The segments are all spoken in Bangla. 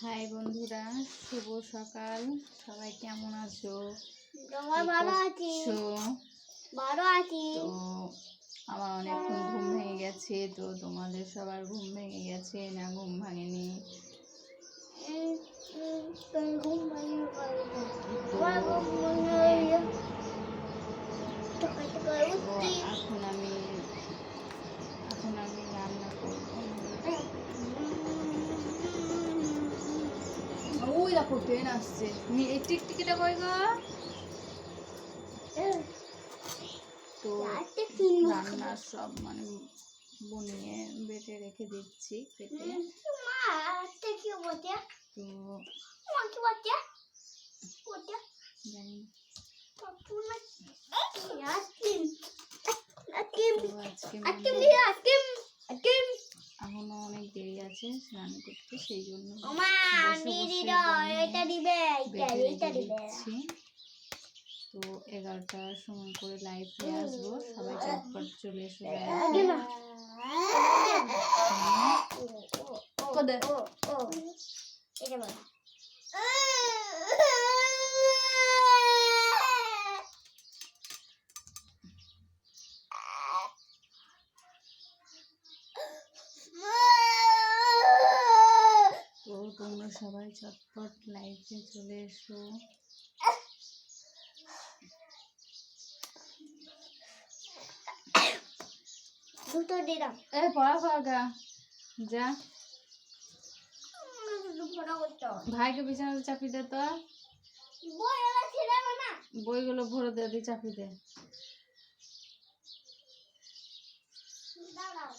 হাই বন্ধুরা শুভ সকাল। সবাই কেমন আছো? ভালো আছি। ভালো আছি। তো আমার অনেকক্ষণ ঘুম ভেঙে গেছে তো তোমাদের সবার ঘুম ভেঙে গেছে না ঘুম ভাঙেনি। এখন আমি এখন আমি রান্না করব ওই দেখো ট্রেন আসছে। এই টিকটিকিটা কই গো? তো রান্নার সব মানে বনিয়ে বেটে রেখে দিচ্ছি কেটে তো আজকে আইসক্রিম মানে দিয়ে আইসক্রিম আইসক্রিম এখনও অনেক দেরি আছে স্নান করতে সেই জন্য তো এগারোটার সময় করে লাইভ লাইভে আসব সবাই চটপট চলে এসে আগে লাইভে না কোদে ও ও এটা বল তো তোমরা সবাই চটপট লাইভে চলে এসো। দুটো দিলাম। এ পড়া ফাঁকা যা। ভাইকে বিছানাতে চাপি দে তো। বই না। বইগুলো ভরে দে দি চাপি দে। দাঁড়াও।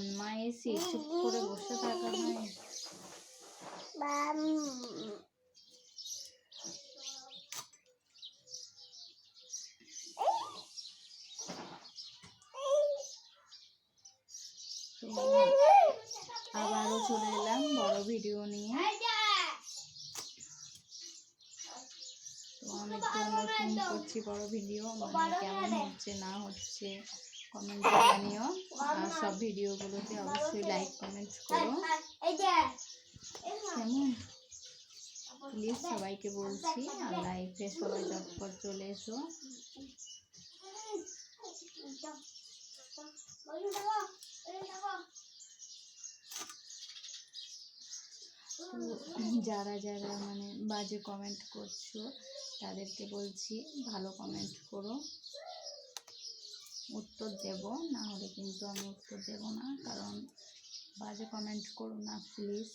খালি বনমাইছি চুপ করে বসে থাকা তো আবারও চলে এলাম বড় ভিডিও নিয়ে। তো অনেক নতুন করছি বড় ভিডিও মানে কেমন হচ্ছে না হচ্ছে। কমেন্টে জানিও। আর সব ভিডিওগুলোতে অবশ্যই লাইক কমেন্ট করো। কেমন? প্লিজ সবাইকে বলছি, আর লাইফে সবাই চটপট চলে এসো। যারা যারা মানে বাজে কমেন্ট করছ, তাদেরকে বলছি, ভালো কমেন্ট করো। উত্তর দেব না হলে কিন্তু আমি উত্তর দেব না। কারণ বাজে কমেন্ট করো না প্লিজ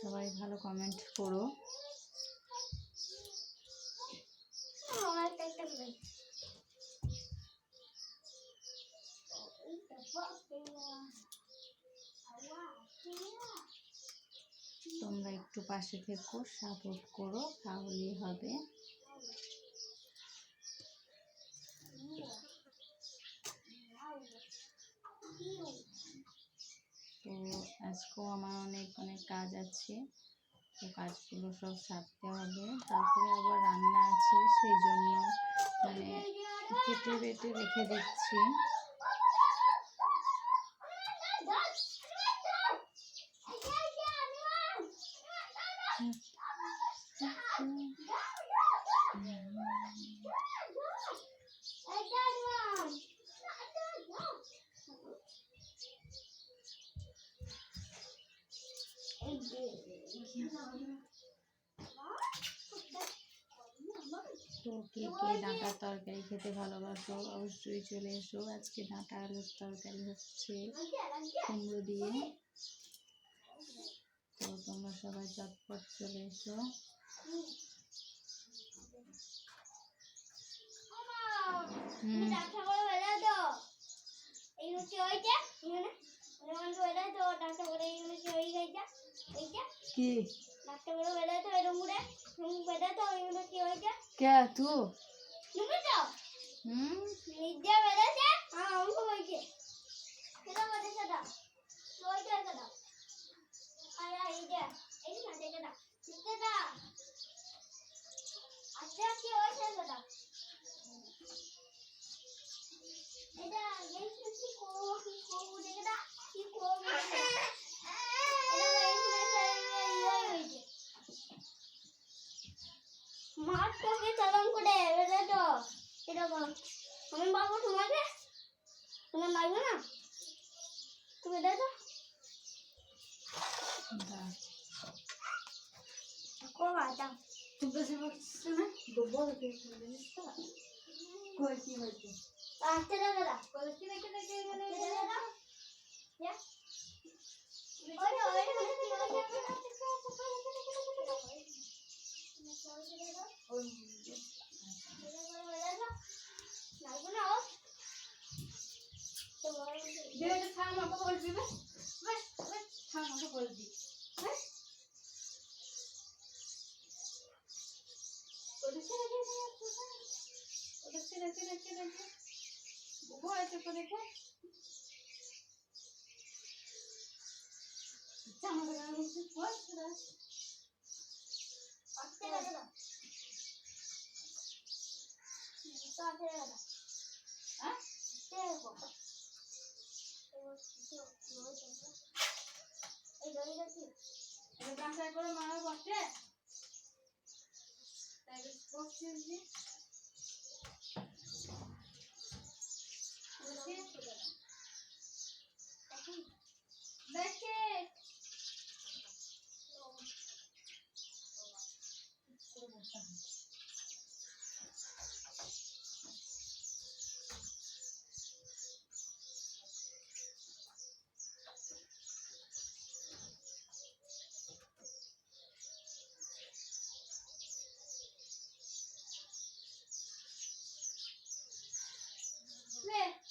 সবাই ভালো কমেন্ট করো। তোমরা একটু পাশে থেকো সাপোর্ট করো তাহলেই হবে। তো আজকেও আমার অনেক অনেক কাজ আছে। তো কাজগুলো সব সারতে হবে। তারপরে আবার রান্না আছে সেই জন্য মানে কেটে বেটে রেখে দিচ্ছি। তো কে কে ডাঁটার তরকারি খেতে ভালোবাসো অবশ্যই চলে এসো। আজকে ডাঁটা আলুর তরকারি হচ্ছে কুমড়ো দিয়ে। তো তোমরা সবাই চটপট চলে এসো। হুম। কি? কে তু লাগবে না? তুমি দাও। তো কোবা দাও। তুমি বসে বলছিস না? দুবো দেখে কই কি হয়েছে? আসতে দাও দাদা। কই কি থাম আমাকে বল দিবে বাস বাস থাম, আমাকে বল দি বাস ওটা ছেড়ে দে ওটা ছেড়ে ছেড়ে ছেড়ে দে গোবর আছে করে রেখে জামা লাগা হচ্ছে কই সেটা হ্যাঁ এটা বাসায় করে মারা বসে তাই বসে যে দেখে লে চুপ তুমি বস কেন হ্যাঁ চল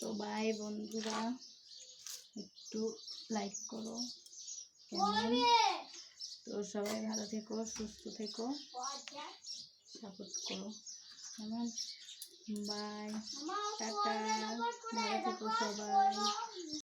তো বাই বন্ধুরা। একটু লাইক করো। তো সবাই ভালো থেকো সুস্থ থেকো। সাপোর্ট করো। কেমন বাই টাটা। ভালো থেকো সবাই।